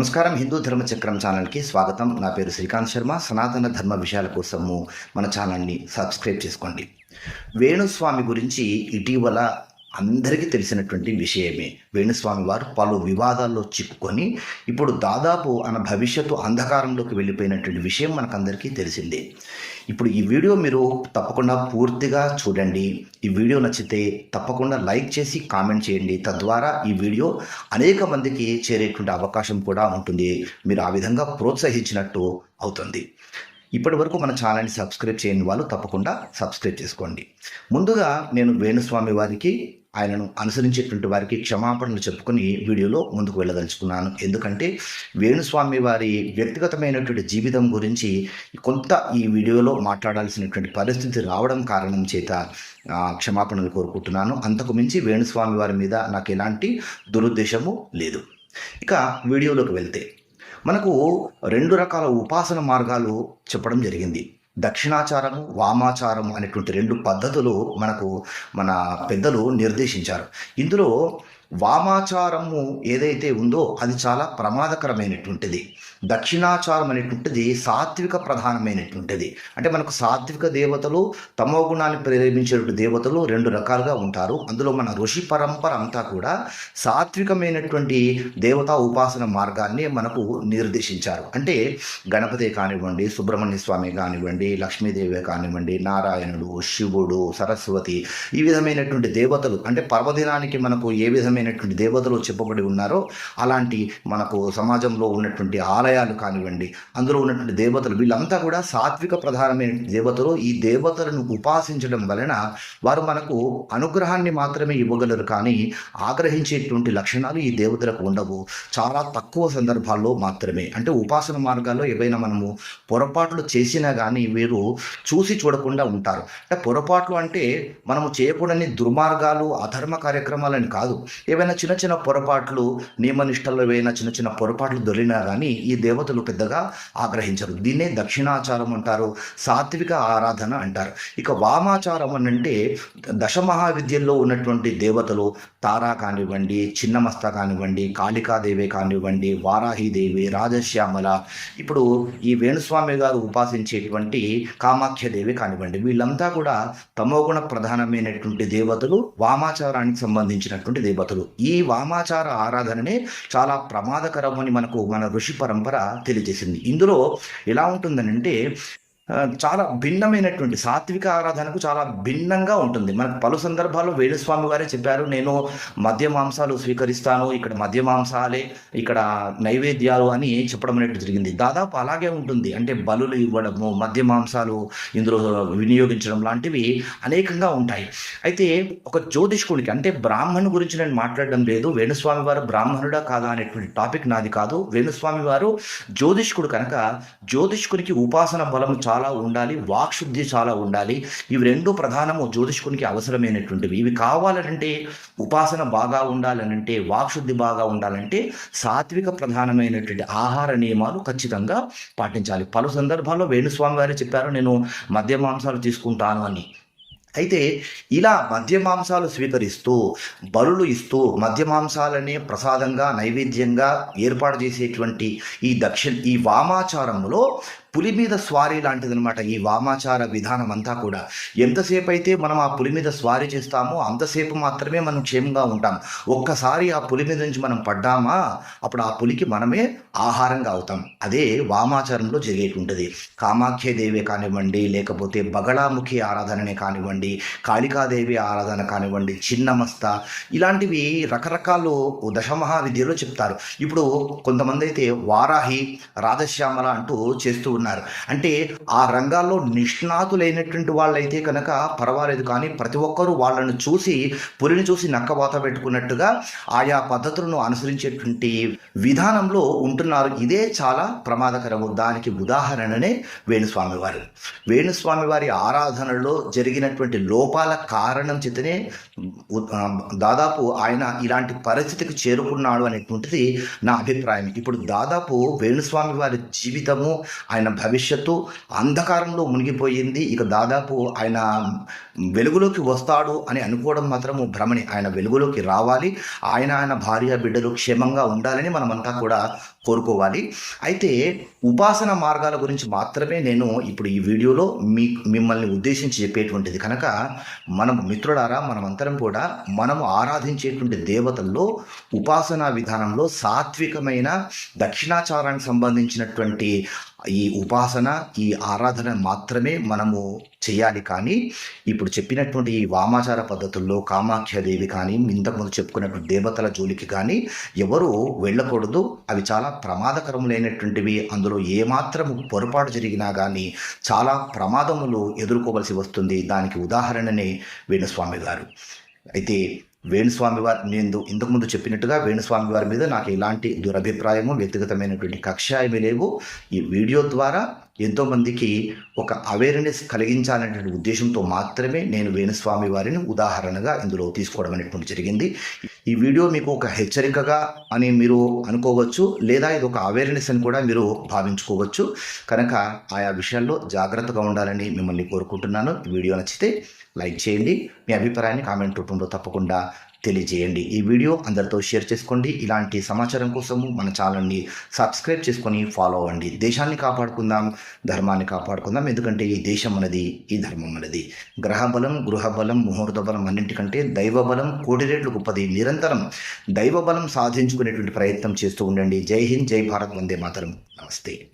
నమస్కారం. హిందూ ధర్మ చక్రం ఛానల్కి స్వాగతం. నా పేరు శ్రీకాంత్ శర్మ. సనాతన ధర్మ విషయాల కోసము మన ఛానల్ని సబ్స్క్రైబ్ చేసుకోండి. వేణుస్వామి గురించి ఇటీవల అందరికీ తెలిసినటువంటి విషయమే. వేణుస్వామి వారు పలు వివాదాల్లో చిక్కుకొని ఇప్పుడు దాదాపు మన భవిష్యత్తు అంధకారంలోకి వెళ్ళిపోయినటువంటి విషయం మనకందరికీ తెలిసిందే. ఇప్పుడు ఈ వీడియో మీరు తప్పకుండా పూర్తిగా చూడండి. ఈ వీడియో నచ్చితే తప్పకుండా లైక్ చేసి కామెంట్ చేయండి. తద్వారా ఈ వీడియో అనేక మందికి చేరేటువంటి అవకాశం కూడా ఉంటుంది. మీరు ఆ విధంగా ప్రోత్సహించినట్టు అవుతుంది. ఇప్పటి వరకు మన ఛానల్ని సబ్స్క్రైబ్ చేయని వాళ్ళు తప్పకుండా సబ్స్క్రైబ్ చేసుకోండి. ముందుగా నేను వేణుస్వామి వారికి ఆయనను అనుసరించేటువంటి వారికి క్షమాపణలు చెప్పుకొని వీడియోలో ముందుకు వెళ్ళదలుచుకున్నాను. ఎందుకంటే వేణుస్వామి వారి వ్యక్తిగతమైనటువంటి జీవితం గురించి కొంత ఈ వీడియోలో మాట్లాడాల్సినటువంటి పరిస్థితి రావడం కారణం చేత క్షమాపణలు కోరుకుంటున్నాను. అంతకు మించి వేణుస్వామి వారి మీద నాకు ఎలాంటి దురుద్దేశము లేదు. ఇక వీడియోలోకి వెళ్తే మనకు రెండు రకాల ఉపాసన మార్గాలు చెప్పడం జరిగింది. దక్షిణాచారము వామాచారము అనేటువంటి రెండు పద్ధతులు మనకు మన పెద్దలు నిర్దేశించారు. ఇందులో వామాచారము ఏదైతే ఉందో అది చాలా ప్రమాదకరమైనటువంటిది. దక్షిణాచారం అనేటువంటిది సాత్విక ప్రధానమైనటువంటిది. అంటే మనకు సాత్విక దేవతలు తమో గుణాన్ని ప్రేరేపించేటువంటి దేవతలు రెండు రకాలుగా ఉంటారు. అందులో మన ఋషి పరంపర అంతా కూడా సాత్వికమైనటువంటి దేవతా ఉపాసన మార్గాన్ని మనకు నిర్దేశించారు. అంటే గణపతి కానివ్వండి సుబ్రహ్మణ్య స్వామి కానివ్వండి లక్ష్మీదేవి కానివ్వండి నారాయణుడు శివుడు సరస్వతి ఈ విధమైనటువంటి దేవతలు అంటే పర్వదినానికి మనకు ఏ విధమైనటువంటి దేవతలు చెప్పబడి ఉన్నారో అలాంటి మనకు సమాజంలో ఉన్నటువంటి ఆలయాలు కానివ్వండి అందులో ఉన్నటువంటి దేవతలు వీళ్ళంతా కూడా సాత్విక ప్రధానమైన దేవతలు. ఈ దేవతలను ఉపాసించడం వలన వారు మనకు అనుగ్రహాన్ని మాత్రమే ఇవ్వగలరు. కానీ ఆగ్రహించేటువంటి లక్షణాలు ఈ దేవతలకు ఉండవు. చాలా తక్కువ సందర్భాల్లో మాత్రమే. అంటే ఉపాసన మార్గాల్లో ఏవైనా మనము పొరపాట్లు చేసినా కానీ వీరు చూసి చూడకుండా ఉంటారు. అంటే పొరపాట్లు అంటే మనము చేయకూడని దుర్మార్గాలు అధర్మ కార్యక్రమాలని కాదు. ఏవైనా చిన్న చిన్న పొరపాట్లు నియమనిష్టలు ఏవైనా చిన్న చిన్న పొరపాట్లు దొరికినా కానీ ఈ దేవతలు పెద్దగా ఆగ్రహించరు. దీన్నే దక్షిణాచారం అంటారు సాత్విక ఆరాధన అంటారు. ఇక వామాచారం అని అంటే దశ మహావిద్యల్లో ఉన్నటువంటి దేవతలు తారా కానివ్వండి చిన్నమస్త కానివ్వండి కాళికాదేవి కానివ్వండి వారాహిదేవి రాజశ్యామల ఇప్పుడు ఈ వేణుస్వామి గారు ఉపాసించేటువంటి కామాఖ్యదేవి కానివ్వండి వీళ్ళంతా కూడా తమోగుణ ప్రధానమైనటువంటి దేవతలు వామాచారానికి సంబంధించినటువంటి దేవతలు. ఈ వామాచార ఆరాధననే చాలా ప్రమాదకరమని మనకు మన ఋషి పరంపర తెలియజేసింది. ఇందులో ఎలా ఉంటుందనంటే చాలా భిన్నమైనటువంటి సాత్విక ఆరాధనకు చాలా భిన్నంగా ఉంటుంది. మనకు పలు సందర్భాల్లో వేణుస్వామి వారే చెప్పారు నేను మద్య మాంసాలు స్వీకరిస్తాను ఇక్కడ మద్య మాంసాలే ఇక్కడ నైవేద్యాలు అని చెప్పడం అనేది జరిగింది. దాదాపు అలాగే ఉంటుంది. అంటే బలులు ఇవ్వడము మద్య మాంసాలు ఇందులో వినియోగించడం లాంటివి అనేకంగా ఉంటాయి. అయితే ఒక జ్యోతిష్కుడికి అంటే బ్రాహ్మణు గురించి నేను మాట్లాడడం లేదు వేణుస్వామి వారు బ్రాహ్మణుడా కాదా అనేటువంటి టాపిక్ నాది కాదు. వేణుస్వామి వారు జ్యోతిష్కుడు కనుక జ్యోతిష్కునికి ఉపాసన బలం చాలా ఉండాలి వాక్శుద్ధి చాలా ఉండాలి. ఇవి రెండు ప్రధానము జ్యోతిష్కునికి అవసరమైనటువంటివి. ఇవి కావాలంటే ఉపాసన బాగా ఉండాలనంటే వాక్శుద్ధి బాగా ఉండాలంటే సాత్విక ప్రధానమైనటువంటి ఆహార నియమాలు ఖచ్చితంగా పాటించాలి. పలు సందర్భాల్లో వేణుస్వామి వారే చెప్పారు నేను మద్య మాంసాలు తీసుకుంటాను అని. అయితే ఇలా మద్య మాంసాలు స్వీకరిస్తూ బలులు ఇస్తూ మద్య మాంసాలనే ప్రసాదంగా నైవేద్యంగా ఏర్పాటు చేసేటువంటి ఈ దక్షిణ ఈ వామాచారంలో పులి మీద స్వారీ లాంటిదనమాట ఈ వామాచార విధానం అంతా కూడా. ఎంతసేపు అయితే మనం ఆ పులి మీద స్వారీ చేస్తామో అంతసేపు మాత్రమే మనం క్షేమంగా ఉంటాం. ఒక్కసారి ఆ పులి మీద నుంచి మనం పడ్డామా అప్పుడు ఆ పులికి మనమే ఆహారంగా అవుతాం. అదే వామాచారంలో జరిగేటువంటిది. కామాఖ్యదేవి కానివ్వండి లేకపోతే బగళాముఖి ఆరాధననే కానివ్వండి కాళికాదేవి ఆరాధన కానివ్వండి చిన్నమస్త ఇలాంటివి రకరకాలు దశమహావిద్యలో చెప్తారు. ఇప్పుడు కొంతమంది అయితే వారాహి రాధశ్యామల అంటూ చేస్తూ ఉన్నారు. అంటే ఆ రంగాల్లో నిష్ణాతులైనటువంటి వాళ్ళైతే కనుక పర్వాలేదు కానీ ప్రతి ఒక్కరూ వాళ్ళను చూసి పులిని చూసి నక్కవాత పెట్టుకున్నట్టుగా ఆయా పద్ధతులను అనుసరించేటువంటి విధానంలో ఉంటున్నారు ఇదే చాలా ప్రమాదకరము. దానికి ఉదాహరణనే వేణుస్వామి వారు. వేణుస్వామి వారి ఆరాధనలో జరిగినటువంటి లోపాల కారణం చేతనే దాదాపు ఆయన ఇలాంటి పరిస్థితికి చేరుకున్నాడు అనేటువంటిది నా అభిప్రాయం. ఇప్పుడు దాదాపు వేణుస్వామి వారి జీవితము ఆయన భవిష్యత్తు అంధకారంలో మునిగిపోయింది. ఇక దాదాపు ఆయన వెలుగులోకి వస్తాడు అని అనుకోవడం మాత్రము భ్రమని. ఆయన వెలుగులోకి రావాలి. ఆయన ఆయన భార్య బిడ్డలు క్షేమంగా ఉండాలని మనమంతా కూడా కోరుకోవాలి. అయితే ఉపాసన మార్గాల గురించి మాత్రమే నేను ఇప్పుడు ఈ వీడియోలో మీ మిమ్మల్ని ఉద్దేశించి చెప్పేటువంటిది. కనుక మనం మిత్రులారా మనమంతరం కూడా మనము ఆరాధించేటువంటి దేవతల్లో ఉపాసనా విధానంలో సాత్వికమైన దక్షిణాచారానికి సంబంధించినటువంటి ఈ ఉపాసన ఈ ఆరాధన మాత్రమే మనము చేయాలి కానీ ఇప్పుడు చెప్పినటువంటి ఈ వామాచార పద్ధతుల్లో కామాఖ్యదేవి కానీ ఇంతకుముందు చెప్పుకున్నటువంటి దేవతల జోలికి కానీ ఎవరు వెళ్ళకూడదు. అవి చాలా ప్రమాదకరములైనటువంటివి. అందులో ఏమాత్రము పొరపాటు జరిగినా కానీ చాలా ప్రమాదములు ఎదుర్కోవలసి వస్తుంది. దానికి ఉదాహరణనే వేణుస్వామి గారు. అయితే వేణుస్వామి వారి నేను ఇంతకుముందు చెప్పినట్టుగా వేణుస్వామి వారి మీద నాకు ఎలాంటి దురభిప్రాయము వ్యక్తిగతమైనటువంటి కక్ష ఏమీ లేవు. ఈ వీడియో ద్వారా ఎంతోమందికి ఒక అవేర్నెస్ కలిగించాలనేటువంటి ఉద్దేశంతో మాత్రమే నేను వేణుస్వామి వారిని ఉదాహరణగా ఇందులో తీసుకోవడం అనేటువంటి జరిగింది. ఈ వీడియో మీకు ఒక హెచ్చరికగా అని మీరు అనుకోవచ్చు లేదా ఇది ఒక అవేర్నెస్ అని కూడా మీరు భావించుకోవచ్చు. కనుక ఆయా విషయాల్లో జాగ్రత్తగా ఉండాలని మిమ్మల్ని కోరుకుంటున్నాను. ఈ వీడియో నచ్చితే లైక్ చేయండి. మీ అభిప్రాయాన్ని కామెంట్ రూపంలో తప్పకుండా తెలియజేయండి. ఈ వీడియో అందరితో షేర్ చేసుకోండి. ఇలాంటి సమాచారం కోసము మన ఛానల్ని సబ్స్క్రైబ్ చేసుకొని ఫాలో అవ్వండి. దేశాన్ని కాపాడుకుందాం ధర్మాన్ని కాపాడుకుందాం. ఎందుకంటే ఈ దేశం అన్నది ఈ ధర్మం అన్నది. గ్రహ బలం గృహ బలం ముహూర్త బలం అన్నింటికంటే దైవ బలం కోటి రేట్లు గొప్పది. నిరంతరం దైవ బలం సాధించుకునేటువంటి ప్రయత్నం చేస్తూ ఉండండి. జై హింద్ జై భారత్ వందే మాతరం. నమస్తే.